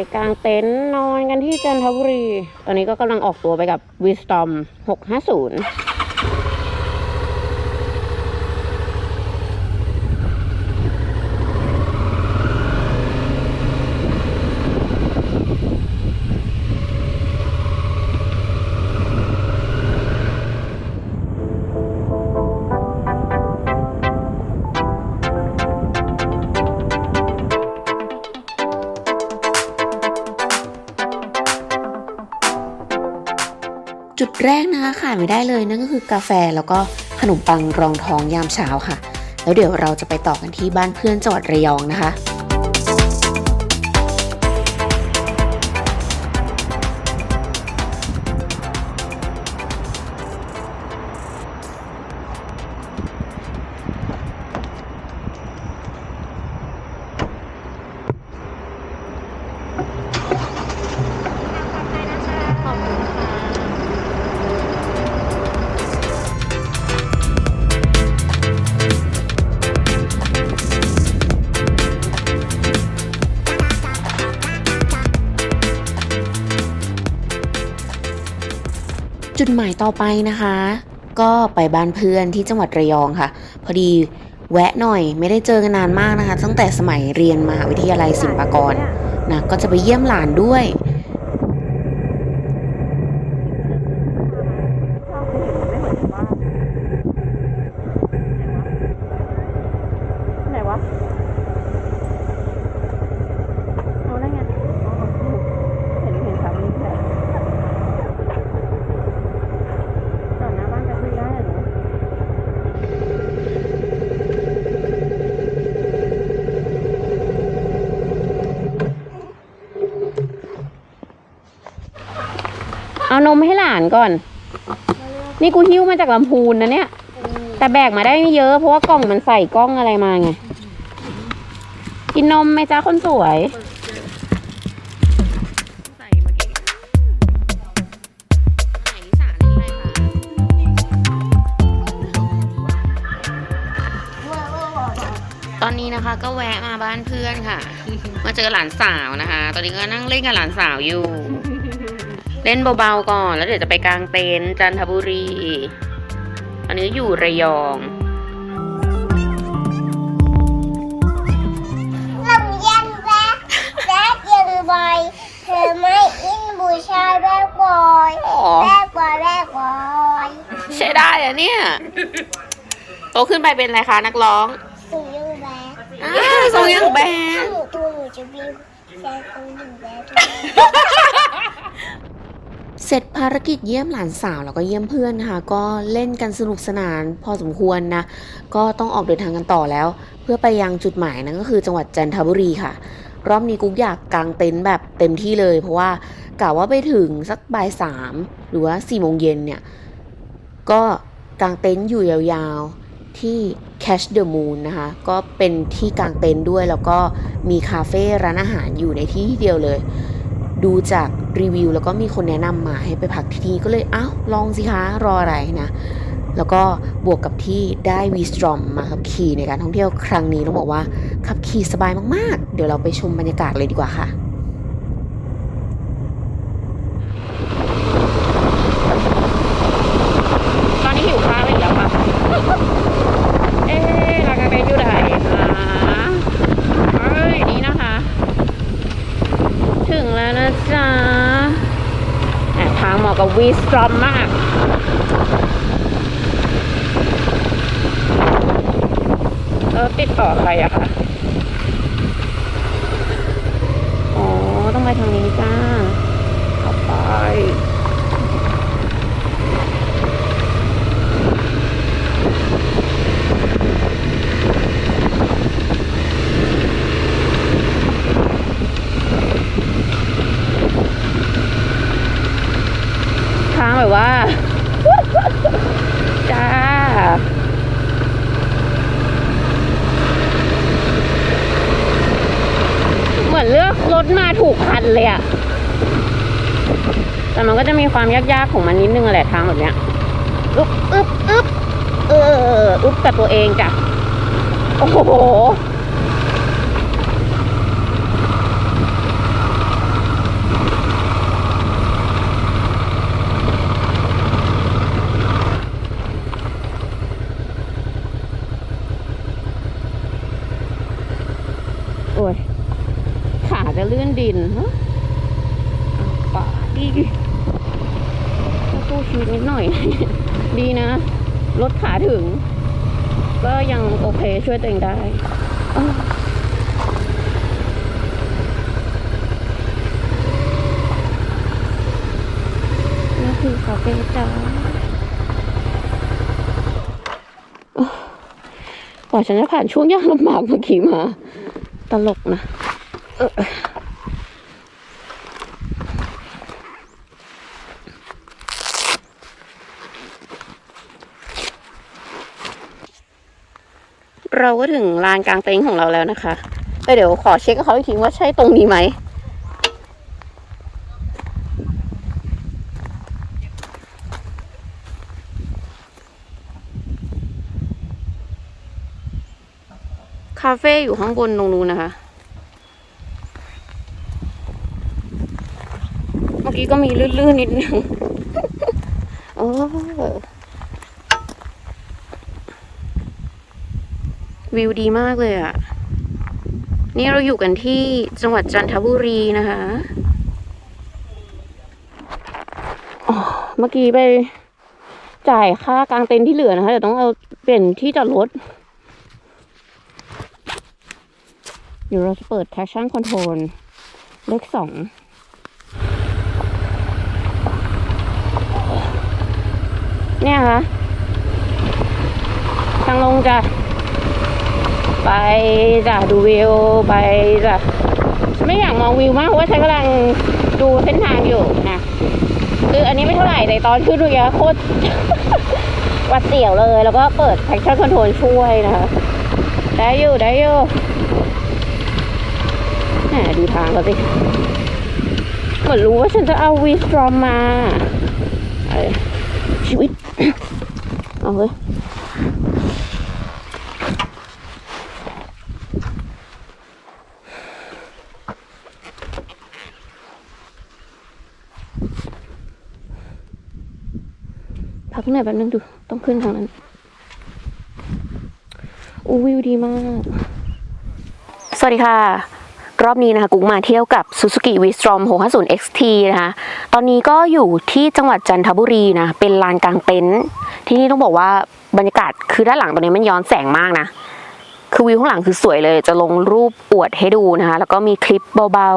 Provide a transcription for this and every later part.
ไปกางเต็นท์นอนกันที่จันทบุรี ตอนนี้ก็กำลังออกตัวไปกับวิสตอม650 แรกนะคะขาดไม่ได้เลยนั่นก็คือกาแฟแล้วก็ขนมปังรองท้องยามเช้าค่ะ แล้วเดี๋ยวเราจะไปต่อกันที่บ้านเพื่อนจังหวัดระยองนะคะ จุดหมายต่อไปนะคะ ก็ไปบ้านเพื่อนที่จังหวัดระยองค่ะ พอดีแวะหน่อยไม่ได้เจอกันนานมากนะคะ ตั้งแต่สมัยเรียนมหาวิทยาลัยศิลปากรนะก็จะไปเยี่ยมหลานด้วย ไหนวะโอ้นั่นไงเห็นเห็นสามีแผลจอดหน้าบ้านจะคุยได้เหรอ เอานมให้หลานก่อน นี่กูหิ้วมาจากลำพูนนะเนี่ย แต่แบกมาได้ไม่เยอะเพราะว่ากล่องมันใส่กล้องอะไรมาไง กินนมไหมจ้าคนสวยใส่เมื่อกี้ไหนลิสาเล่นอะไรคะตอนนี้นะคะก็แวะมาบ้านเพื่อนค่ะ มาเจอหลานสาวนะคะ ตอนนี้ก็นั่งเล่นกับหลานสาวอยู่ เล่นเบาๆก่อน แล้วเดี๋ยวจะไปกางเต็นท์จันทบุรีตอนนี้อยู่ระยองลำยันแบกแบกยังบอยเธอไม่อินบูชายแบกบอยอ๋อแบกบอยแบกบอยใช่ได้อะเนี่ย โตขึ้นไปเป็นอะไรคะนักร้องสูงยังแบกอ่าทรงยังแบนหนูตัวหนูจะบิวแซงตรงหนูแบก เสร็จภารกิจเยี่ยมหลานสาวแล้วก็เยี่ยมเพื่อนนะคะก็เล่นกันสนุกสนานพอสมควรนะ ก็ต้องออกเดินทางกันต่อแล้ว เพื่อไปยังจุดหมายนั่นก็คือจังหวัดจันทบุรีค่ะ รอบนี้กุ๊กอยากกางเต็นท์แบบเต็มที่เลย เพราะว่ากะว่าไปถึงสักบ่ายสามหรือว่าสี่โมงเย็นเนี่ย ก็กางเต็นท์อยู่ยาวๆที่ Catch the Moon นะคะ ก็เป็นที่กางเต็นท์ด้วยแล้วก็มีคาเฟ่ร้านอาหารอยู่ในที่เดียวเลย ดูจากรีวิวแล้วก็มีคนแนะนำมาให้ไปพักที่นี่ก็เลยอ้าวลองสิคะรออะไรนะ แล้วก็บวกกับที่ได้วีสตรอมมาขับขี่ในการท่องเที่ยวครั้งนี้ต้องบอกว่าขับขี่สบายมากๆ เดี๋ยวเราไปชมบรรยากาศเลยดีกว่าค่ะ ตอนนี้หิวข้าวอีกแล้วค่ะ เอ๊ะเราจะไปอยู่ไหนคะเอ้ยนี่นะคะ ถึงแล้วนะ จ๊ะแอบทางเหมาะกับวีสตรอมมากเออติดต่อใครอะคะอ๋อ ต้องไปทางนี้จ้าเข้าไป ทางแบบว่า จ้า เหมือนเลือกรถมาถูกคันเลยอะแต่มันก็จะมีความยากๆของมันนิดนึงแหละทางแบบเนี้ยอึ๊บอึ๊บอึ๊บเอออึ๊บกับตัวเองจ้ะ โอ้โห ชีวิตนิดหน่อย ดีนะ รถขาถึง ก็ยังโอเค ช่วยตัวเองได้เอ้านี่คือคาเฟ่จ้าโอ้กว่าฉันจะผ่านช่วงยากลำบากเมื่อกี้มา ตลกนะ เออ เราก็ถึงลานกลางเต็นท์ของเราแล้วนะคะแต่เดี๋ยวขอเช็คกับเขาอีกทีว่าใช่ตรงนี้ไหมคาเฟ่อยู่ข้างบนตรงนู้นนะคะ เมื่อกี้ก็มีลื่นๆนิดนึง โอ้ วิวดีมากเลยอะ่ะ นี่เราอยู่กันที่จังหวัดจันทบุรีนะคะเมื่อกี้ไปจ่ายค่ากางเต็นท์ที่เหลือนะคะเดี๋ยวต้องเอาเปลี่ยนที่จอดรถเดี๋ยวเราจะเปิด traction control เลขสองเนี่ยค่ะทางลงจะ ไปจ้ะดูวิวไปจ้ะไม่อยากมองวิวมากเพราะว่าฉันกำลังดูเส้นทางอยู่นะคืออันนี้ไม่เท่าไหร่แต่ตอนขึ้นดูยโคตรวัดเสียวเลย แล้วก็เปิด traction control ช่วยนะคะได้อยู่ได้อยู่แหมดูทางเขาสิเหมือนรู้ว่าฉันจะเอาวีสตรอมมาชีวิตเอาเลย พักหนแป๊บนึงดู ต้องขึ้นทางนั้นอู้วิวดีมาก สวัสดีค่ะ รอบนี้นะคะกุ๊กมาเที่ยวกับ Suzuki V-Strom 650 XT นะคะ ตอนนี้ก็อยู่ที่จังหวัดจันทบุรีนะ เป็นลานกลางเต็นท์ที่นี่ต้องบอกว่าบรรยากาศคือด้านหลังตรงนี้มันย้อนแสงมากนะ คือวิวข้างหลังคือสวยเลย จะลงรูปอวดให้ดูนะคะ แล้วก็มีคลิปเบา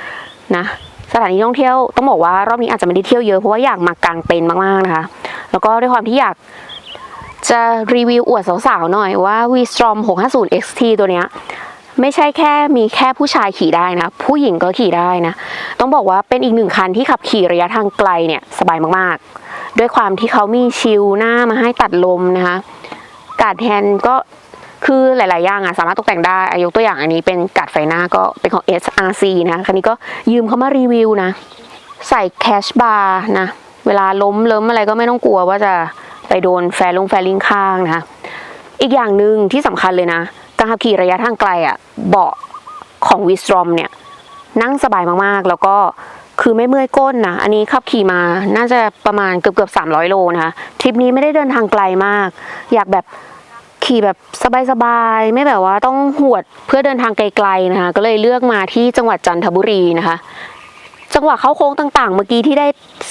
ๆนะ สถานที่ท่องเที่ยวต้องบอกว่ารอบนี้อาจจะไม่ได้เที่ยวเยอะเพราะว่าอยากมากางเต็นท์มากๆนะคะ แล้วก็ด้วยความที่อยากจะรีวิวอวดสาวๆหน่อยว่า V-Strom 650 XT ตัวเนี้ยไม่ใช่แค่มีแค่ผู้ชายขี่ได้นะ ผู้หญิงก็ขี่ได้นะ ต้องบอกว่าเป็นอีกหนึ่งคันที่ขับขี่ระยะทางไกลเนี่ยสบายมากๆ ด้วยความที่เขามีชิลหน้ามาให้ตัดลมนะคะกาดแฮนด์ก็คือหลาย ๆ อย่างอะสามารถตกแต่งได้อะยกตัวอย่างอันนี้เป็นกาดไฟหน้าก็เป็นของ SRC นะคันนี้ก็ยืมเขามารีวิวนะ ใส่แคชบาร์นะ เวลาล้มเล้มอะไรก็ไม่ต้องกลัวว่าจะไปโดนแฟลงแฟลิงข้างนะคะอีกอย่างหนึ่งที่สำคัญเลยนะการขับขี่ระยะทางไกลอะเบาะของวิสตรอมเนี่ยนั่งสบายมากๆ แล้วก็คือไม่เมื่อยก้นนะอันนี้ขับขี่มาน่าจะประมาณเกือบเกือบสามร้อยโลนะคะทริปนี้ไม่ได้เดินทางไกลมาก อยากแบบขี่แบบสบายๆ ไม่แบบว่าต้องหวดเพื่อเดินทางไกลๆนะคะก็เลยเลือกมาที่จังหวัดจันทบุรีนะคะ จังหวะเข้าโค้งต่างๆ เมื่อกี้ที่ได้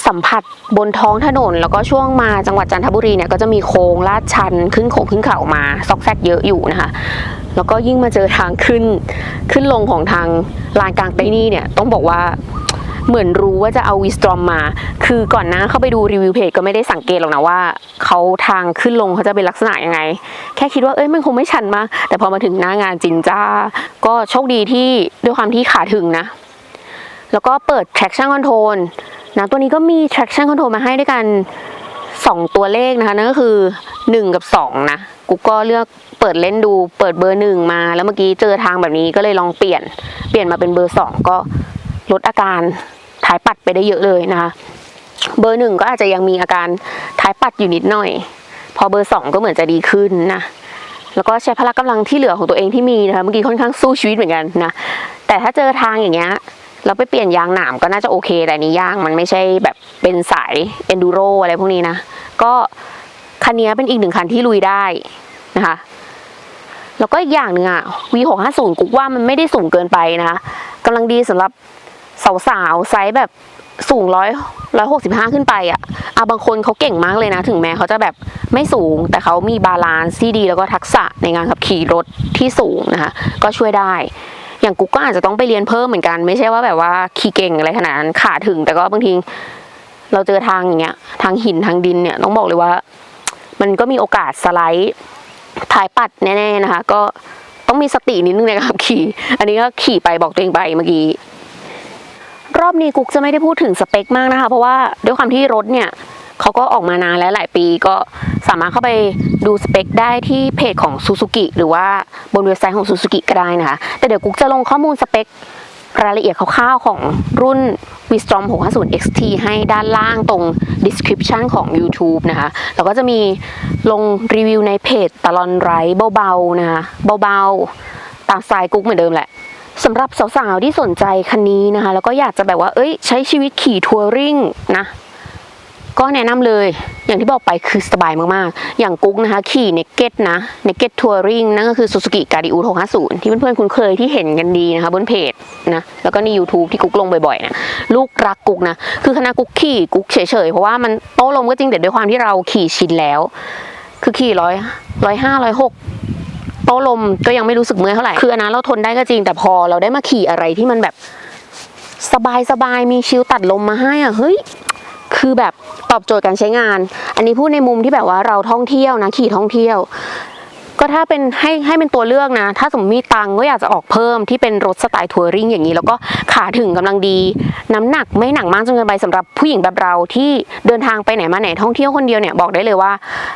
สัมผัสบนท้องถนน แล้วก็ช่วงมาจังหวัดจันทบุรีเนี่ยก็จะมีโค้งลาดชันขึ้นโค้งขึ้นเขามา ซอกแซกเยอะอยู่นะคะ แล้วก็ยิ่งมาเจอทางขึ้นขึ้นลงของทางลานกลางเต็นนี่เนี่ยต้องบอกว่าเหมือนรู้ว่าจะเอาวิสตรอมมา คือก่อนหน้าเข้าไปดูรีวิวเพจก็ไม่ได้สังเกตหรอกนะว่าเขาทางขึ้นลงเขาจะเป็นลักษณะยังไง แค่คิดว่าเอ้ยมันคงไม่ชันมาก แต่พอมาถึงหน้างานจริงจ้า ก็โชคดีที่ด้วยความที่ขาถึงนะ แล้วก็เปิด traction control นะตัวนี้ก็มี traction control มาให้ด้วยกัน 2 ตัวเลขนะคะนั่นก็คือ 1 กับ 2 นะกูก็เลือกเปิดเล่นดูเปิดเบอร์ 1 มา แล้วเมื่อกี้เจอทางแบบนี้ก็เลยลองเปลี่ยน เปลี่ยนมาเป็นเบอร์ 2 ก็ลดอาการท้ายปัดไปได้เยอะเลยนะคะ เบอร์หนึ่งก็อาจจะยังมีอาการท้ายปัดอยู่นิดหน่อย พอเบอร์สองก็เหมือนจะดีขึ้นนะ แล้วก็ใช้พละกำลังที่เหลือของตัวเองที่มีนะคะ เมื่อกี้ค่อนข้างสู้ชีวิตเหมือนกันนะ แต่ถ้าเจอทางอย่างเงี้ย เราไปเปลี่ยนยางหนามก็น่าจะโอเค แต่นี้ยางมันไม่ใช่แบบเป็นสายเอนดูโรอะไรพวกนี้นะ ก็คันนี้เป็นอีกหนึ่งคันที่ลุยได้นะคะ แล้วก็อีกอย่างหนึ่งอะ V650 กุ๊กว่ามันไม่ได้สูงเกินไปนะคะกำลังดีสำหรับสาวๆไซส์แบบสูงร้อยร้อยหกสิบห้าขึ้นไปอะอะบางคนเขาเก่งมากเลยนะ ถึงแม้เขาจะแบบไม่สูง แต่เขามีบาลานซ์ที่ดีแล้วก็ทักษะในการขับขี่รถที่สูงนะคะ ก็ช่วยได้ อย่างกุ๊กก็อาจจะต้องไปเรียนเพิ่มเหมือนกัน ไม่ใช่ว่าแบบว่าขี่เก่งอะไรขนาดนั้นขาถึง แต่ก็บางทีเราเจอทางอย่างเงี้ย ทางหินทางดินเนี่ยต้องบอกเลยว่า มันก็มีโอกาสสไลด์ถ่ายปัดแน่ๆนะคะ ก็ต้องมีสตินิดนึงในการขี่ อันนี้ก็ขี่ไปบอกตัวเองไปเมื่อกี้รอบนี้กุ๊กจะไม่ได้พูดถึงสเปคมากนะคะ เพราะว่าด้วยความที่รถเนี่ย เขาก็ออกมานานแล้วหลายปีก็สามารถเข้าไปดูสเปคได้ที่เพจของ Suzuki หรือว่าบนเว็บไซต์ของ Suzuki ก็ได้นะคะ แต่เดี๋ยวกุ๊กจะลงข้อมูลสเปครายละเอียดคร่าวๆของรุ่น Wisdom 650 XT ให้ด้านล่างตรง description ของ YouTube นะคะ แล้วก็จะมีลงรีวิวในเพจตลอนไรเบาๆนะคะเบาๆ ตามสไตล์กุ๊กเหมือนเดิมแหละสำหรับสาวๆที่สนใจคันนี้นะคะ แล้วก็อยากจะแบบว่า เอ้ย ใช้ชีวิตขี่ทัวริงนะ ก็แนะนำเลยอย่างที่บอกไปคือสบายมากๆ อย่างกุ๊กนะคะ ขี่เนกเก็ตนะเนกเก็ตทัวริงนั่นก็คือ Suzuki g a r i u 650 ที่เพื่อนๆคุ้นเคยที่เห็นกันดีนะคะบนเพจนะแล้วก็ใน YouTube ที่กุ๊กลงบ่อยๆนะลูกรักกุ๊กนะ คือคณะกุ๊กขี่กุ๊กเฉยๆ เพราะว่ามันโต้ลมก็จริงแต่ด้วยความที่เราขี่ชินแล้ว คือขี่ร้อยร้อยห้าร้อยหกโต้ลมก็ยังไม่รู้สึกเมื่อยเท่าไหร่คืออันนั้นเราทนได้ก็จริงแต่พอเราได้มาขี่อะไรที่มันแบบสบายสบายๆมีชิลตัดลมมาให้อะเฮ้ย คือแบบตอบโจทย์การใช้งาน อันนี้พูดในมุมที่แบบว่าเราท่องเที่ยวนะขี่ท่องเที่ยว ก็ถ้าเป็นให้ให้เป็นตัวเลือกนะ ถ้าสมมติมีตังก็อยากจะออกเพิ่มที่เป็นรถสไตล์ทัวริงอย่างนี้ แล้วก็ขาถึงกำลังดี น้ำหนักไม่หนักมากจนเกินไปสำหรับผู้หญิงแบบเราที่เดินทางไปไหนมาไหนท่องเที่ยวคนเดียวเนี่ยบอกได้เลยว่า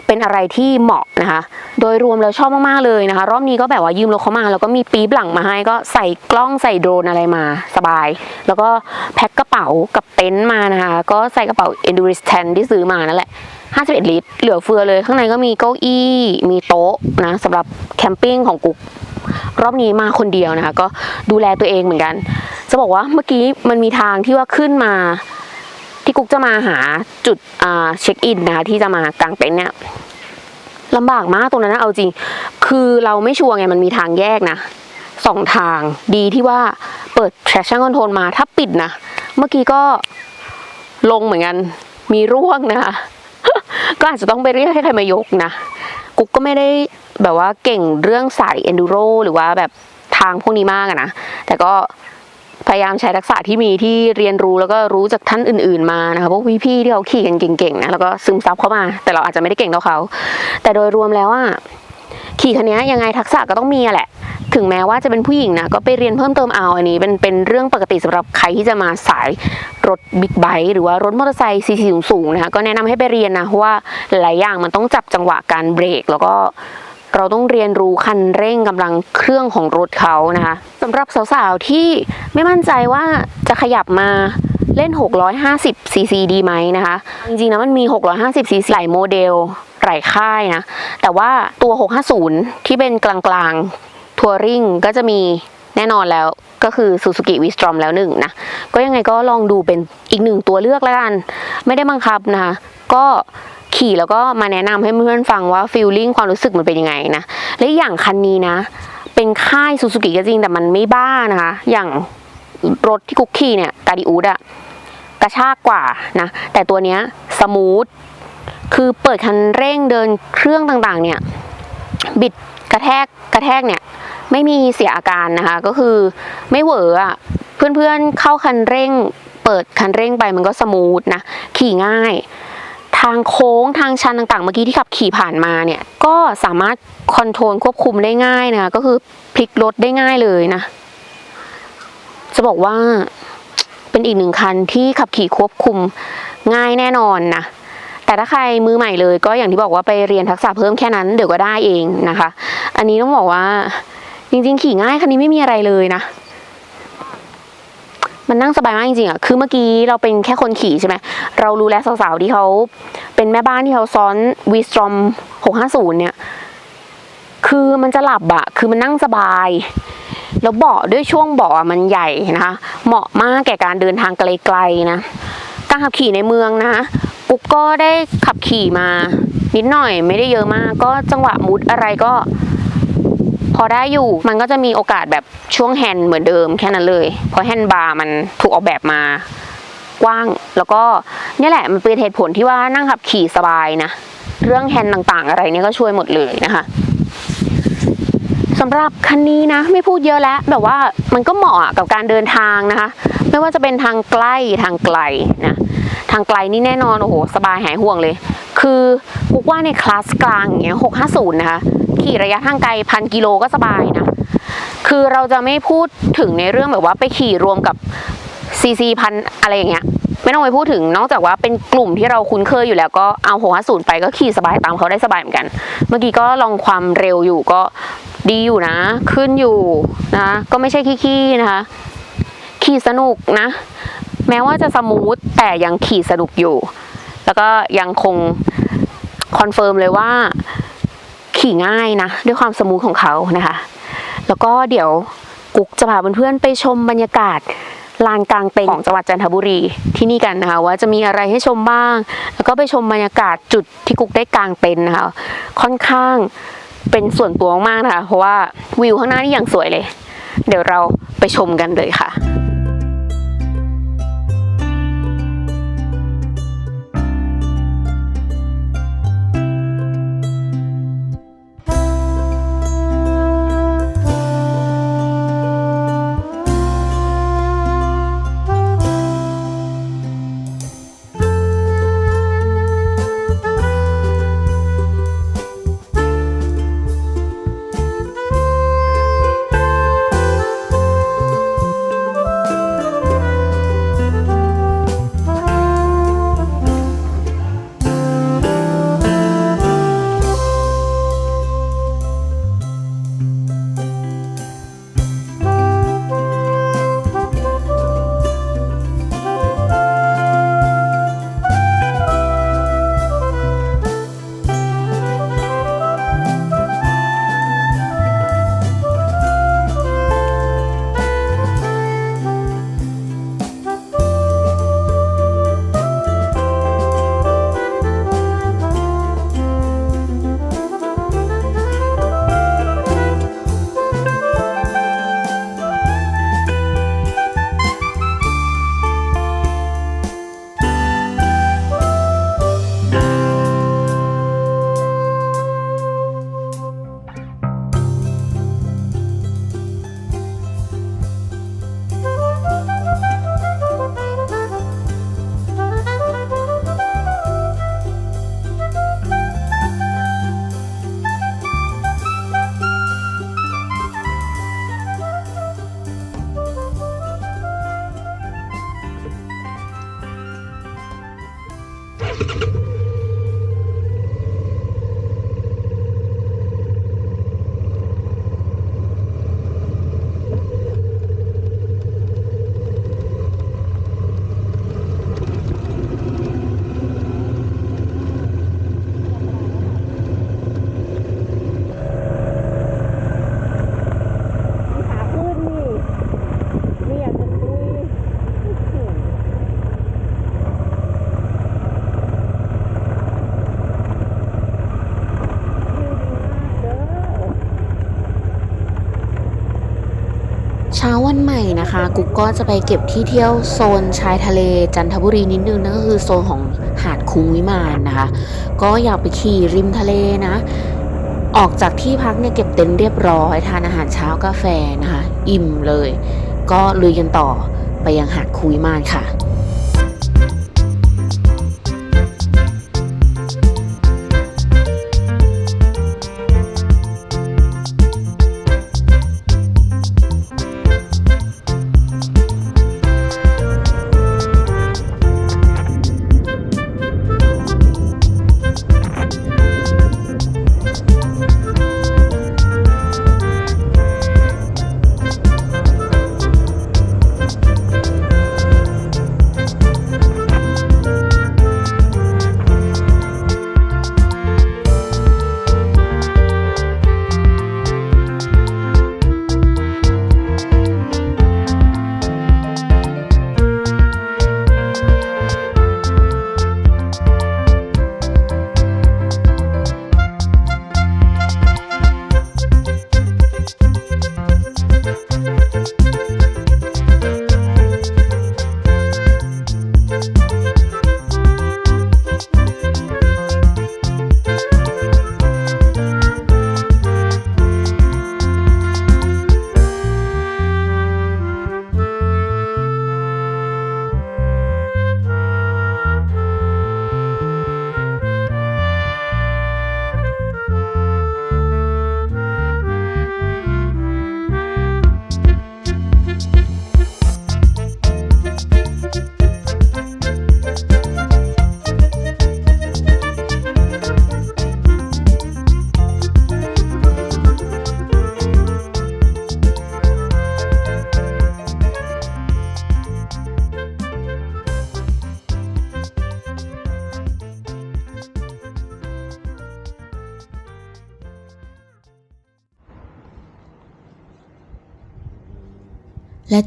เป็นอะไรที่เหมาะนะคะ โดยรวมแล้วชอบมากๆเลยนะคะ รอบนี้ก็แบบว่ายืมรถเขามา แล้วก็มีปี๊บหลังมาให้ก็ใส่กล้องใส่โดรนอะไรมาสบาย แล้วก็แพ็คกระเป๋ากับเต็นท์มานะคะก็ใส่กระเป๋า Endurance 10ที่ซื้อมานั่นแหละ 51 ลิตร เหลือเฟือเลยข้างในก็มีเก้าอี้มีโต๊ะนะสำหรับแคมปิ้งของกุ๊กรอบนี้มาคนเดียวนะคะ ก็ดูแลตัวเองเหมือนกัน จะบอกว่าเมื่อกี้มันมีทางที่ว่าขึ้นมา ที่กุ๊กจะมาหาจุดเช็คอินนะคะที่จะมากางเต็นท์เนี่ยลำบากมากตรงนั้นนะเอาจริง คือเราไม่ชัวร์ไงมันมีทางแยกนะสองทางดีที่ว่าเปิด traction control มาถ้าปิดนะ เมื่อกี้ก็ลงเหมือนกัน มีร่วงนะคะ ก็อาจจะต้องไปเรียกให้ใครมายกนะกุ๊กก็ไม่ได้แบบว่าเก่งเรื่องสาย enduro หรือว่าแบบทางพวกนี้มากอะนะ แต่ก็พยายามใช้ทักษะที่มีที่เรียนรู้แล้วก็รู้จากท่านอื่น ๆมานะคะพวกพี่ๆที่เขาขี่กันเก่งๆนะแล้วก็ซึมซับเข้ามา แต่เราอาจจะไม่ได้เก่งเท่าเขา แต่โดยรวมแล้วอะขี่คันนี้ยังไงทักษะก็ต้องมีแหละ ถึงแม้ว่าจะเป็นผู้หญิงนะก็ไปเรียนเพิ่มเติมเอาอันนี้เป็นเป็นเรื่องปกติสำหรับใครที่จะมาสายรถบิ๊กไบค์หรือว่ารถมอเตอร์ไซค์ซีซีสูงๆนะคะก็แนะนำให้ไปเรียนนะเพราะว่าหลายอย่างมันต้องจับจังหวะการเบรก แล้วก็เราต้องเรียนรู้คันเร่งกำลังเครื่องของรถเขานะคะสำหรับสาวๆที่ไม่มั่นใจว่าจะขยับมาเล่น 650 cc ดีไหมนะคะ จริงๆนะมันมี 650 cc หลายโมเดลหลายค่ายนะ แต่ว่าตัว 650 ที่เป็นกลางๆ ทัวริงก็จะมีแน่นอนแล้วก็คือ Suzuki V-Strom แล้วหนึ่งนะ ก็ยังไงก็ลองดูเป็นอีกหนึ่งตัวเลือกแล้วกัน ไม่ได้บังคับนะคะ ก็ขี่แล้วก็มาแนะนำให้เพื่อนๆฟังว่าฟีลลิ่งความรู้สึกมันเป็นยังไงนะ และอย่างคันนี้นะ เป็นค่ายซูซูกิก็จริงแต่มันไม่บ้านะคะ อย่างรถที่กุกขี่เนี่ยกาดิอูดอะกระชากกว่านะ แต่ตัวเนี้ยสมูท คือเปิดคันเร่งเดินเครื่องต่างๆเนี่ย บิด กระแทกกระแทกเนี่ยไม่มีเสียอาการนะคะ ก็คือไม่เหวออะเพื่อนๆเข้าคันเร่ง เปิดคันเร่งไปมันก็สมูทนะขี่ง่าย ทางโค้งทางชันต่างๆ เมื่อกี้ที่ขับขี่ผ่านมาเนี่ยก็สามารถคอนโทรลควบคุมได้ง่ายนะคะก็คือพลิกรถได้ง่ายเลยนะ จะบอกว่าเป็นอีกหนึ่งคันที่ขับขี่ควบคุมง่ายแน่นอนนะ แต่ถ้าใครมือใหม่เลย ก็อย่างที่บอกว่าไปเรียนทักษะเพิ่มแค่นั้นเดี๋ยวก็ได้เองนะคะ อันนี้ต้องบอกว่าจริงๆ ขี่ง่ายคันนี้ไม่มีอะไรเลยนะ มันนั่งสบายมากจริงๆอะคือเมื่อกี้เราเป็นแค่คนขี่ใช่ไหมเรารู้แล้วสาวๆที่เขาเป็นแม่บ้านที่เขาซ้อนวีสตรอม650 เนี่ย คือมันจะหลับอะคือมันนั่งสบายแล้วเบาะด้วยช่วงเบาะอะมันใหญ่นะคะ เหมาะมากแก่การเดินทางไกลๆนะ การขับขี่ในเมืองนะ ปุ๊บก็ได้ขับขี่มา นิดหน่อยไม่ได้เยอะมาก ก็จังหวะมุดอะไรก็ พอได้อยู่มันก็จะมีโอกาสแบบช่วงแฮนด์เหมือนเดิมแค่นั้นเลย เพราะแฮนด์บาร์มันถูกออกแบบมากว้าง แล้วก็นี่แหละมันเป็นเหตุผลที่ว่านั่งขับขี่สบายนะ เรื่องแฮนด์ต่างๆ อะไรเนี่ยก็ช่วยหมดเลยนะคะสำหรับคันนี้นะ ไม่พูดเยอะแล้วแบบว่ามันก็เหมาะกับการเดินทางนะคะ ไม่ว่าจะเป็นทางใกล้ทางไกลนะ ทางไกลนี่แน่นอนโอ้โหสบายหายห่วงเลย คือปุกว่าในคลาสกลางอย่างเงี้ยหกห้าศูนย์นะคะขี่ระยะทางไกลพันกิโลก็สบายนะ คือเราจะไม่พูดถึงในเรื่องแบบว่าไปขี่รวมกับซีซีพันอะไรอย่างเงี้ยไม่ต้องไปพูดถึงนอกจากว่าเป็นกลุ่มที่เราคุ้นเคยอยู่แล้วก็เอาหกห้าศูนย์ไปก็ขี่สบายตามเขาได้สบายเหมือนกัน เมื่อกี้ก็ลองความเร็วอยู่ก็ดีอยู่นะ ขึ้นอยู่นะ ก็ไม่ใช่ขี้ๆนะคะ ขี่สนุกนะ แม้ว่าจะสมูทแต่ยังขี่สนุกอยู่ แล้วก็ยังคงคอนเฟิร์มเลยว่า ขี่ง่ายนะ ด้วยความสมูทของเขานะคะ แล้วก็เดี๋ยวกุ๊กจะพาเพื่อนๆไปชมบรรยากาศลานกลางเต็นท์ของจังหวัดจันทบุรีที่นี่กันนะคะว่าจะมีอะไรให้ชมบ้าง แล้วก็ไปชมบรรยากาศจุดที่กุ๊กได้กลางเต็นท์นะคะค่อนข้างเป็นส่วนตัวมากนะคะเพราะว่าวิวข้างหน้านี่อย่างสวยเลย เดี๋ยวเราไปชมกันเลยค่ะ เช้าวันใหม่นะคะกุ๊กก็จะไปเก็บที่เที่ยวโซนชายทะเลจันทบุรีนิดนึงนั่นก็คือโซนของหาดคุ้งวิมานนะคะ ก็อยากไปขี่ริมทะเลนะ ออกจากที่พักเนี่ยเก็บเต็นท์เรียบร้อยทานอาหารเช้ากาแฟนะคะ อิ่มเลย ก็ลุยกันต่อไปยังหาดคุ้งวิมานค่ะ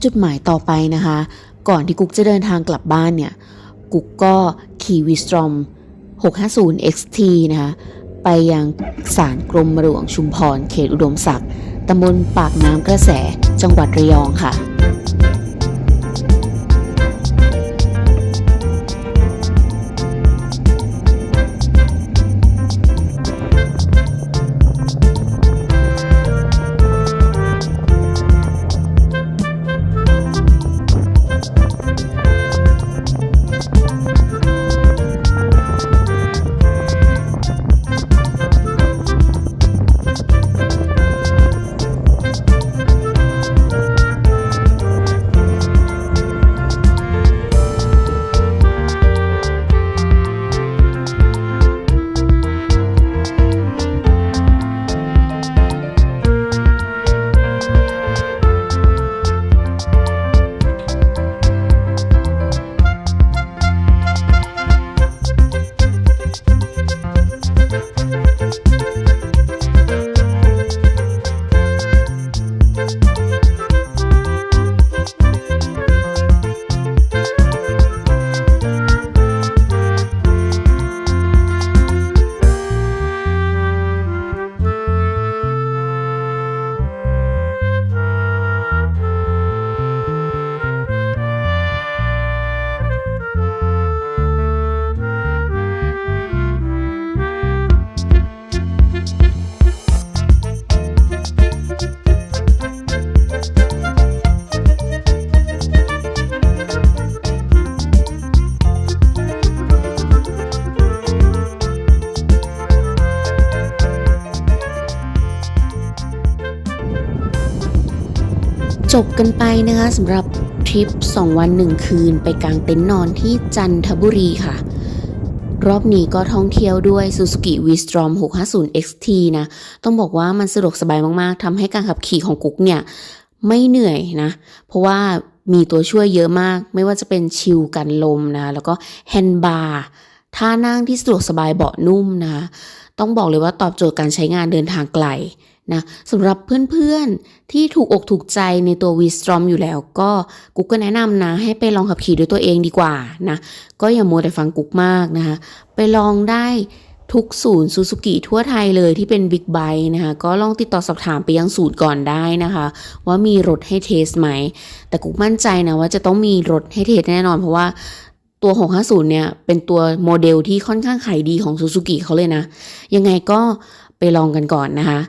จุดหมายต่อไปนะคะ ก่อนที่กุ๊กจะเดินทางกลับบ้านเนี่ย กุ๊กก็ขี่วิสตรอม 650 XT นะคะ ไปยังศาลกรมหลวงชุมพร เขตอุดมศักดิ์ตำบลปากน้ำกระแส จังหวัดระยองค่ะ จบกันไปนะคะสำหรับทริป 2 วัน 1 คืน ไปกางเต็นท์นอนที่จันทบุรีค่ะ รอบนี้ก็ท่องเที่ยวด้วย Suzuki V-Strom 650 XT นะ ต้องบอกว่ามันสะดวกสบายมากๆทำให้การขับขี่ของกุ๊กเนี่ย ไม่เหนื่อยนะ เพราะว่ามีตัวช่วยเยอะมาก ไม่ว่าจะเป็นชิลกันลมนะ แล้วก็แฮนด์บาร์ท่านั่งที่สะดวกสบายเบาะนุ่มนะคะ ต้องบอกเลยว่าตอบโจทย์การใช้งานเดินทางไกลนะสำหรับเพื่อนๆ ที่ถูกอกถูกใจในตัว v s t r o m อยู่แล้วก็กุ๊กก็แนะนำนะ ให้ไปลองขับขี่ด้วยตัวเองดีกว่านะก็อย่ามัวแต่ฟังกุ๊กมากนะคะไปลองได้ทุกศูนย์ซูซูกิทั่วไทยเลยที่เป็นบิ๊กไบค์นะคะ ก็ลองติดต่อสอบถามไปยังศูนย์ก่อนได้นะคะ ว่ามีรถให้เทสไหม แต่กุ๊กมั่นใจนะว่าจะต้องมีรถให้เทสแน่นอนเพราะว่า ตัว 650 เนี่ย เป็นตัวโมเดลที่ค่อนข้างขายดีของซูซูกิเขาเลยนะ ยังไงก็ไปลองกันก่อนนะคะ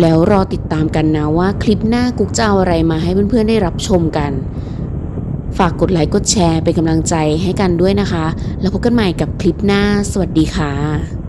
แล้วรอติดตามกันนะว่าคลิปหน้ากุ๊กจะเอาอะไรมาให้เพื่อนๆได้รับชมกัน ฝากกดไลค์กดแชร์เป็นกำลังใจให้กันด้วยนะคะ แล้วพบกันใหม่กับคลิปหน้า สวัสดีค่ะ